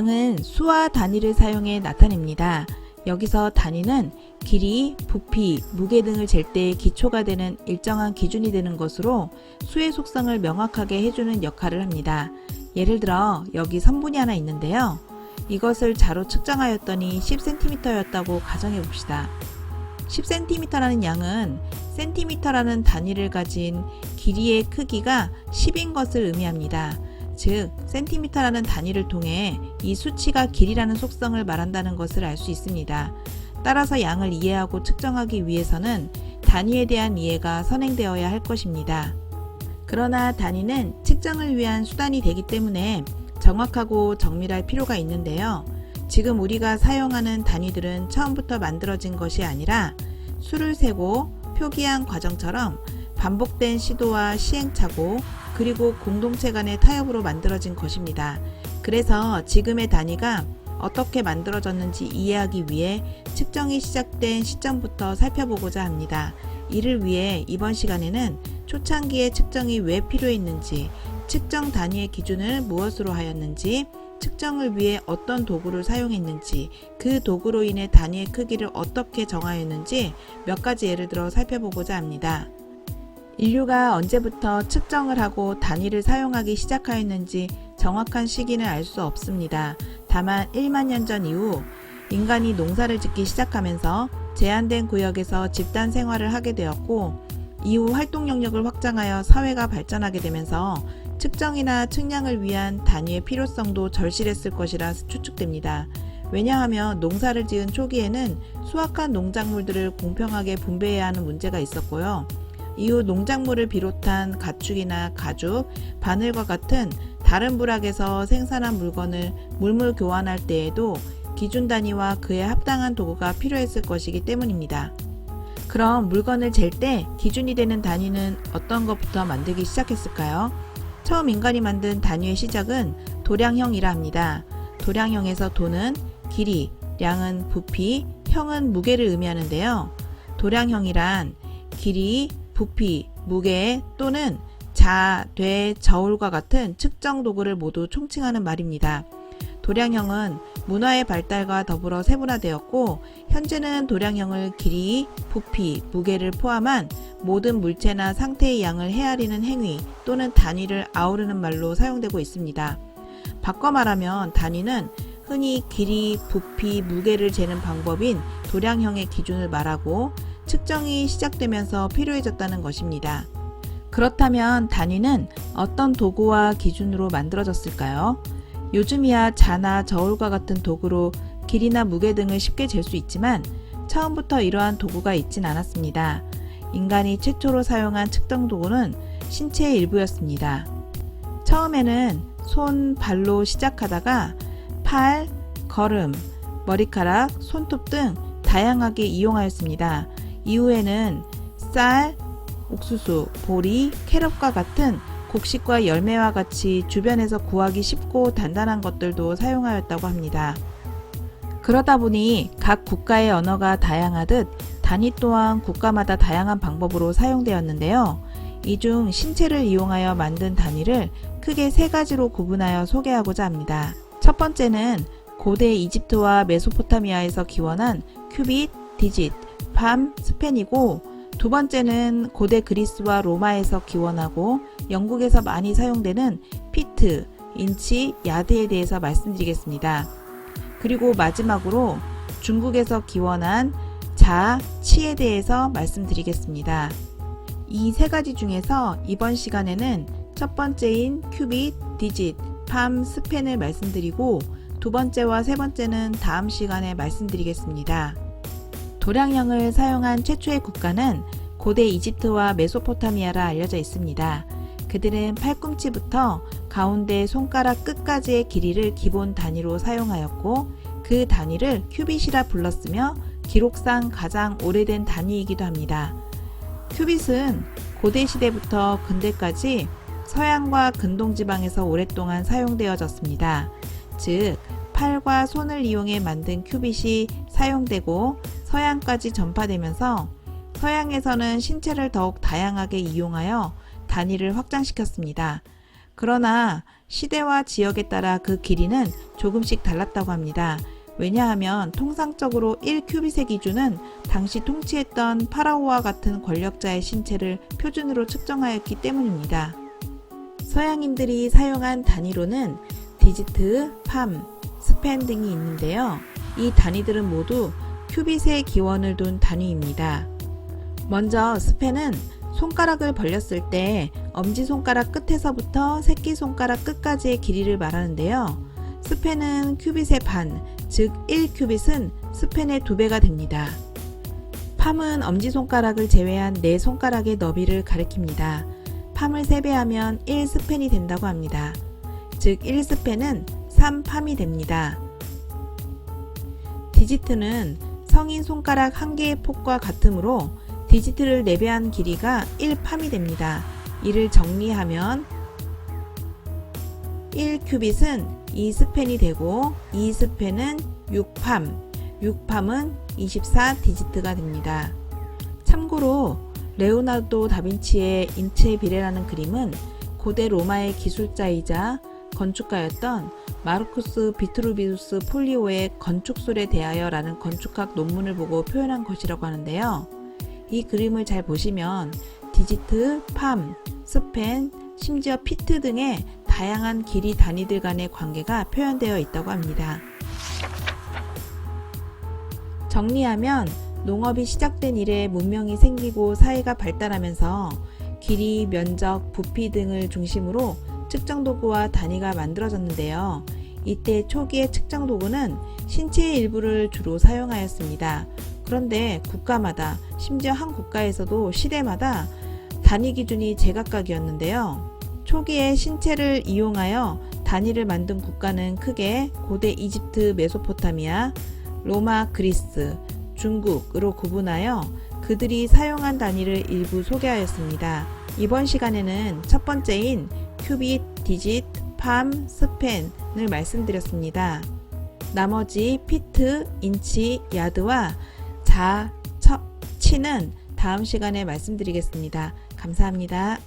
양은 수와 단위를 사용해 나타냅니다. 여기서 단위는 길이, 부피, 무게 등을 잴때 기초가 되는 일정한 기준이 되는 것으로 수의 속성을 명확하게 해주는 역할을 합니다. 예를 들어 여기 선분이 하나 있는데요. 이것을 자로 측정하였더니 10cm였다고 가정해 봅시다. 10cm라는 양은 cm라는 단위를 가진 길이의 크기가 10인 것을 의미합니다. 즉, cm라는 단위를 통해 이 수치가 길이라는 속성을 말한다는 것을 알 수 있습니다. 따라서 양을 이해하고 측정하기 위해서는 단위에 대한 이해가 선행되어야 할 것입니다. 그러나 단위는 측정을 위한 수단이 되기 때문에 정확하고 정밀할 필요가 있는데요. 지금 우리가 사용하는 단위들은 처음부터 만들어진 것이 아니라 수를 세고 표기한 과정처럼 반복된 시도와 시행착오 그리고 공동체 간의 타협으로 만들어진 것입니다. 그래서 지금의 단위가 어떻게 만들어졌는지 이해하기 위해 측정이 시작된 시점부터 살펴보고자 합니다. 이를 위해 이번 시간에는 초창기에 측정이 왜 필요했는지, 측정 단위의 기준을 무엇으로 하였는지, 측정을 위해 어떤 도구를 사용했는지, 그 도구로 인해 단위의 크기를 어떻게 정하였는지 몇 가지 예를 들어 살펴보고자 합니다. 인류가 언제부터 측정을 하고 단위를 사용하기 시작하였는지 정확한 시기는 알 수 없습니다. 다만 1만 년 전 이후 인간이 농사를 짓기 시작하면서 제한된 구역에서 집단 생활을 하게 되었고 이후 활동 영역을 확장하여 사회가 발전하게 되면서 측정이나 측량을 위한 단위의 필요성도 절실했을 것이라 추측됩니다. 왜냐하면 농사를 지은 초기에는 수확한 농작물들을 공평하게 분배해야 하는 문제가 있었고요. 이후 농작물을 비롯한 가축이나 가죽, 바늘과 같은 다른 부락에서 생산한 물건을 물물 교환할 때에도 기준 단위와 그에 합당한 도구가 필요했을 것이기 때문입니다. 그럼 물건을 잴 때 기준이 되는 단위는 어떤 것부터 만들기 시작했을까요? 처음 인간이 만든 단위의 시작은 도량형이라 합니다. 도량형에서 도는 길이, 량은 부피, 형은 무게를 의미하는데요. 도량형이란 길이, 부피, 무게 또는 자, 돼, 저울과 같은 측정 도구를 모두 총칭하는 말입니다. 도량형은 문화의 발달과 더불어 세분화되었고 현재는 도량형을 길이, 부피, 무게를 포함한 모든 물체나 상태의 양을 헤아리는 행위 또는 단위를 아우르는 말로 사용되고 있습니다. 바꿔 말하면 단위는 흔히 길이, 부피, 무게를 재는 방법인 도량형의 기준을 말하고 측정이 시작되면서 필요해졌다는 것입니다. 그렇다면 단위는 어떤 도구와 기준으로 만들어졌을까요? 요즘이야 자나 저울과 같은 도구로 길이나 무게 등을 쉽게 잴 수 있지만 처음부터 이러한 도구가 있진 않았습니다. 인간이 최초로 사용한 측정 도구는 신체의 일부였습니다. 처음에는 손, 발로 시작하다가 팔, 걸음, 머리카락, 손톱 등 다양하게 이용하였습니다. 이후에는 쌀, 옥수수, 보리, 캐럿과 같은 곡식과 열매와 같이 주변에서 구하기 쉽고 단단한 것들도 사용하였다고 합니다. 그러다 보니 각 국가의 언어가 다양하듯 단위 또한 국가마다 다양한 방법으로 사용되었는데요. 이 중 신체를 이용하여 만든 단위를 크게 세 가지로 구분하여 소개하고자 합니다. 첫 번째는 고대 이집트와 메소포타미아에서 기원한 큐빗, 디짓, 팜, 스펜이고 두 번째는 고대 그리스와 로마에서 기원하고 영국에서 많이 사용되는 피트, 인치, 야드에 대해서 말씀드리겠습니다. 그리고 마지막으로 중국에서 기원한 자, 치에 대해서 말씀드리겠습니다. 이 세 가지 중에서 이번 시간에는 첫 번째인 큐빗, 디짓, 팜, 스펜을 말씀드리고 두 번째와 세 번째는 다음 시간에 말씀드리겠습니다. 도량형을 사용한 최초의 국가는 고대 이집트와 메소포타미아라 알려져 있습니다. 그들은 팔꿈치부터 가운데 손가락 끝까지의 길이를 기본 단위로 사용하였고 그 단위를 큐빗이라 불렀으며 기록상 가장 오래된 단위이기도 합니다. 큐빗은 고대 시대부터 근대까지 서양과 근동 지방에서 오랫동안 사용되어졌습니다. 즉, 팔과 손을 이용해 만든 큐빗이 사용되고 서양까지 전파되면서 서양에서는 신체를 더욱 다양하게 이용하여 단위를 확장시켰습니다. 그러나 시대와 지역에 따라 그 길이는 조금씩 달랐다고 합니다. 왜냐하면 통상적으로 1큐빗의 기준은 당시 통치했던 파라오와 같은 권력자의 신체를 표준으로 측정하였기 때문입니다. 서양인들이 사용한 단위로는 디지트, 팜, 스펜 등이 있는데요. 이 단위들은 모두 큐빗의 기원을 둔 단위입니다. 먼저 스펜은 손가락을 벌렸을 때 엄지손가락 끝에서부터 새끼손가락 끝까지의 길이를 말하는데요. 스펜은 큐빗의 반, 즉 1큐빗은 스펜의 2배가 됩니다. 팜은 엄지손가락을 제외한 네 손가락의 너비를 가리킵니다. 팜을 3배하면 1스펜이 된다고 합니다. 즉 1스펜은 3팜이 됩니다. 디지트는 성인 손가락 한 개의 폭과 같으므로 디지트를 4배한 길이가 1팜이 됩니다. 이를 정리하면 1큐빗은 2스펜이 되고 2스펜은 6팜, 6팜은 24 디지트가 됩니다. 참고로 레오나르도 다빈치의 인체 비례라는 그림은 고대 로마의 기술자이자 건축가였던 마르쿠스 비트루비우스 폴리오의 건축술에 대하여라는 건축학 논문을 보고 표현한 것이라고 하는데요. 이 그림을 잘 보시면 디지트, 팜, 스펜, 심지어 피트 등의 다양한 길이 단위들 간의 관계가 표현되어 있다고 합니다. 정리하면 농업이 시작된 이래 문명이 생기고 사회가 발달하면서 길이, 면적, 부피 등을 중심으로 측정 도구와 단위가 만들어졌는데요. 이때 초기의 측정 도구는 신체의 일부를 주로 사용하였습니다. 그런데 국가마다 심지어 한 국가에서도 시대마다 단위 기준이 제각각이었는데요. 초기에 신체를 이용하여 단위를 만든 국가는 크게 고대 이집트 메소포타미아, 로마 그리스, 중국으로 구분하여 그들이 사용한 단위를 일부 소개하였습니다. 이번 시간에는 첫 번째인 큐빗, 디짓, 팜, 스펜을 말씀드렸습니다. 나머지 피트, 인치, 야드와 자, 처, 치는 다음 시간에 말씀드리겠습니다. 감사합니다.